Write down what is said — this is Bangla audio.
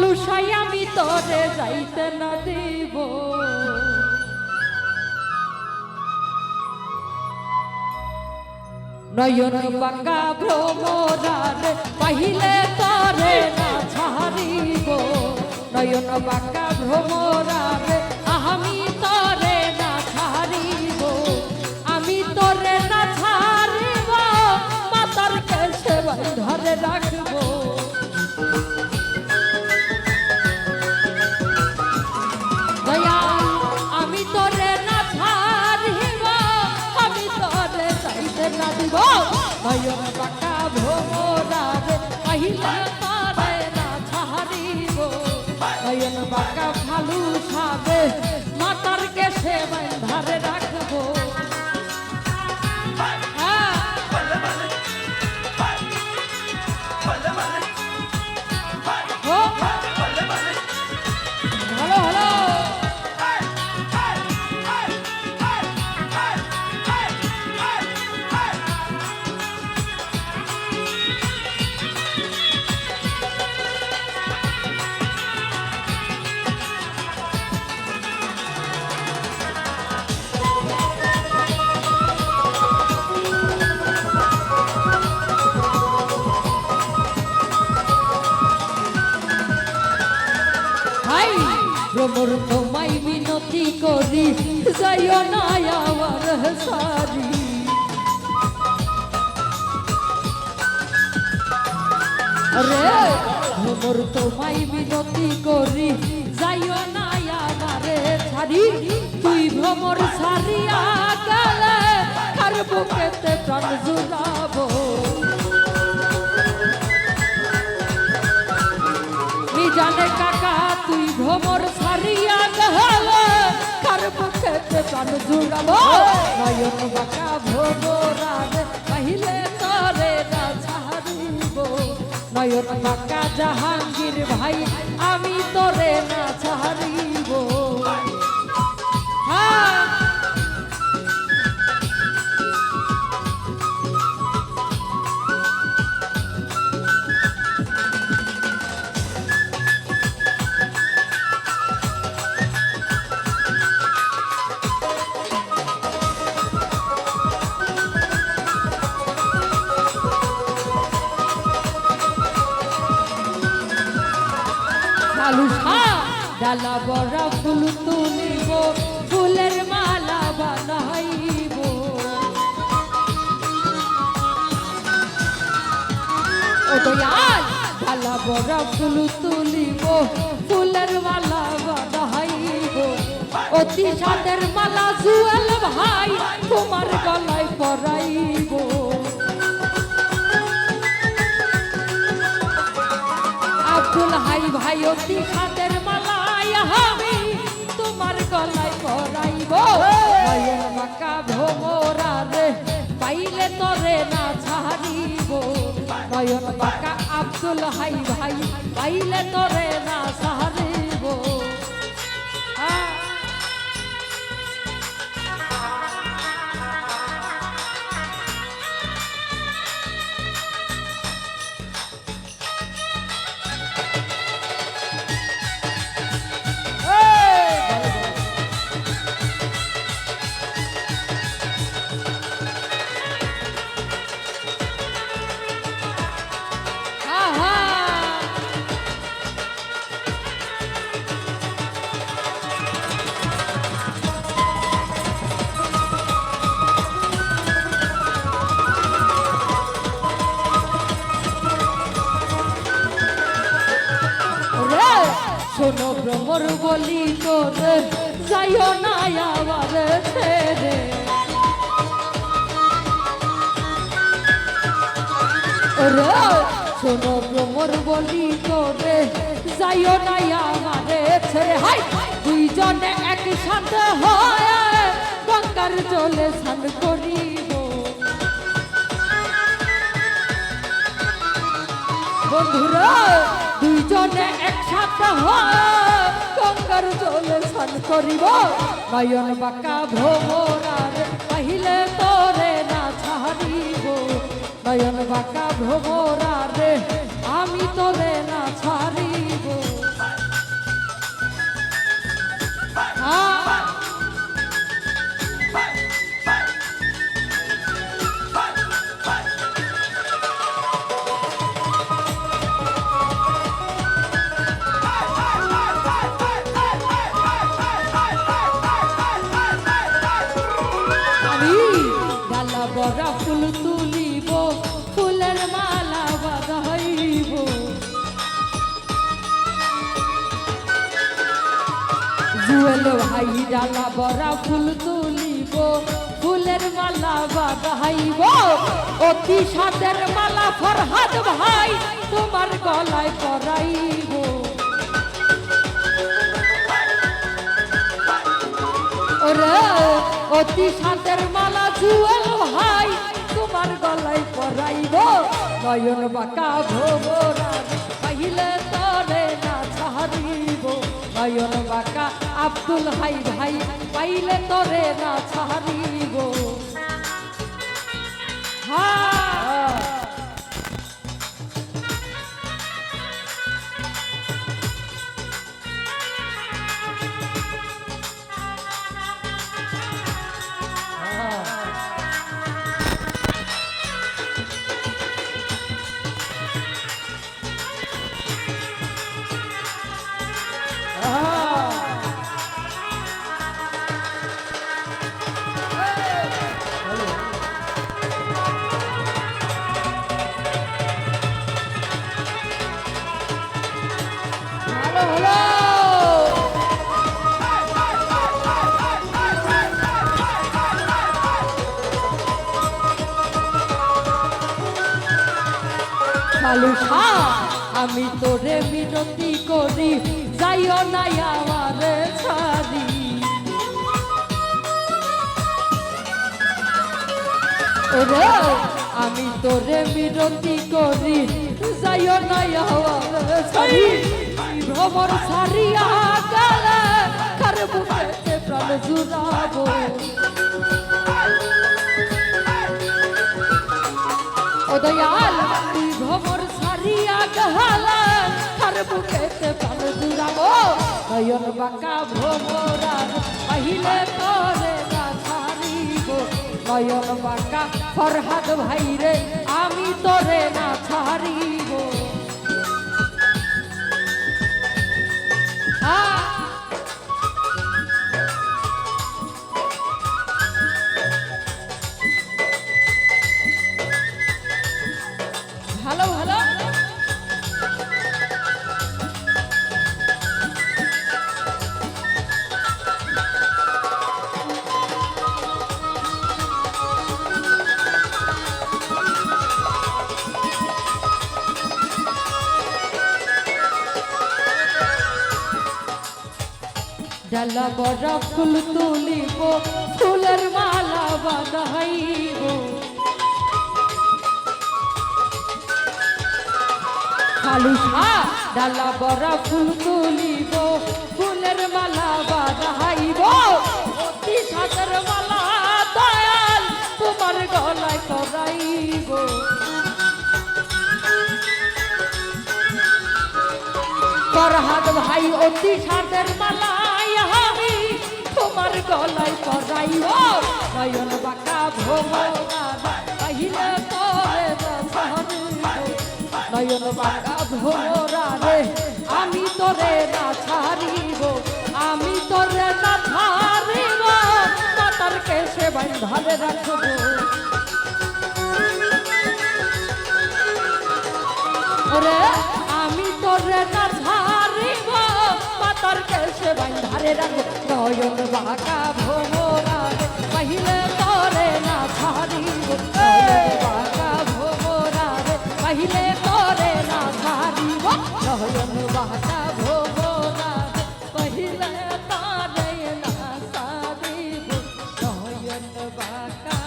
লালুসাই আমি তোরে যাইতে না দেব। নয়ন বাঙ্গা ভ্রমরার পাহিলে তরে না ছাড়িব নয়ন বাঙ্গা ভ্রমরার হাই ভ্রমর তোমায় বিনতি করি, যাইও না আমার সারি। রে ভ্রমর তোমায় বিনতি করি, যাইও না আমারে ছাড়ি তুই ভ্রমর ছাড়িয়া গেলে কার বুকেতে প্রাণ জুড়াবো জানে কাকা তুই গহল করব মুখেতে প্রাণ জুড়াবো? নয়ন বাঁকা ভ্রমরার কহিলে তরে না ছাড়িব নয়ন বাঁকা জাহাঙ্গীর ভাই, আমি তোরে না ছাড়িব লালু ডালা বড়া ফুল তুলিব, ফুলের মালা বানাইব। ও দয়াল, ডালা বড়া ফুল তুলিব, ফুলের মালা বানাইব। অতি সাদের মালা জুয়েল ভাই, তোমার গলায় পরাইব। ভাই অতি খাদের মালায় আমি তোমার গলায় পরাইব। নয়ন বাঁকা ভোমরা রে, পাইলে তরে না ছাড়িব। নয়ন বাঁকা আব্দুল হাই ভাই, পাইলে তরে না ছাড়িব। ভ্রমর বলি তোরে যাইও না আবার রে শোনো ভ্রমর বলি তোরে যাইও না আমারে ছেড়ে। হাই, দুইজনে একসাথে হয় গঙ্গার জলে স্নান করিব। বন্ধুরা দুইজনে একসাথে গঙ্গার জলে স্নান করিব। নয়ন বাঁকা ভ্রমরার পাহিলে তোরে না ছাড়িব। নয়ন বাঁকা ভ্রমরার আমি তোরে না ছাড়িব। বড় ফুল তুলিব, ফুলের মালা বাঁধাইব জুয়েল ভাই ডালা বড়া ফুল তুলিব, ফুলের মালা বাঁধাইব অতি সাদের মালা ফরহাদ ভাই তোমার গলায় পরাইব। ওরে, অতি সাদের মালা জুয়েল পরাইব নয়ন বাঁকা ভোবরা পাইলে তরে না ছাড়িব নয়ন বাঁকা আব্দুল হাই ভাই পাইলে তরে না ছাড়িব হ্যাঁ খালু আমি তোরে মিনতি করি, যাইও না আমার ছাড়ি। ওরে, আমি তোরে মিনতি করি, যাইও না আমার ছাড়ি। ভ্রমর সারিয়া গেলে কার প্রাণ জুড়াবো? ও দয়াল, তুই ভ্রমর সারিয়া গহালা কার বুকেতে প্রাণ জুড়াবো নয়ন বাঁকা ভ্রমরার পাহিলে তোরে না ছাড়িব। নয়ন বাঁকা ফরহাদ ভাইরে, আমি তোরে না ছাড়িব। ডালা বড় ফুল তুলিব, ফুলের মালা বাঁধাইব। খালু ডালা বড় ফুল তুলিব, ফুলের মালা বাঁধাইব। অতি সাদের মালা দয়াল তোমার গলায় করাইব করহাদ ভাই, অতি সাদের আমি তোমার গলায় পরাইব নয়ন বাঁকা ভোমরা পাহিলে তরে নয়ন বাঁকা ভোমরা রে আমি তোরে না ছাড়িব, আমি তোরে না ছাড়িব। মাতার কেসে বান্ধারে রাখব। ওরে, আমি তোরে না ছাড়িব পাতার কেসে বান্ধারে রাখব। নয়ন বাঁকা ভোমরা পহিলে তরে না ছাড়িব। নয়ন বাঁকা ভোমরা পহিলে তরে না ছাড়িব। নয়ন বাঁকা ভোমরা পহিলে তরে না ছাড়িব। নয়ন বাঁকা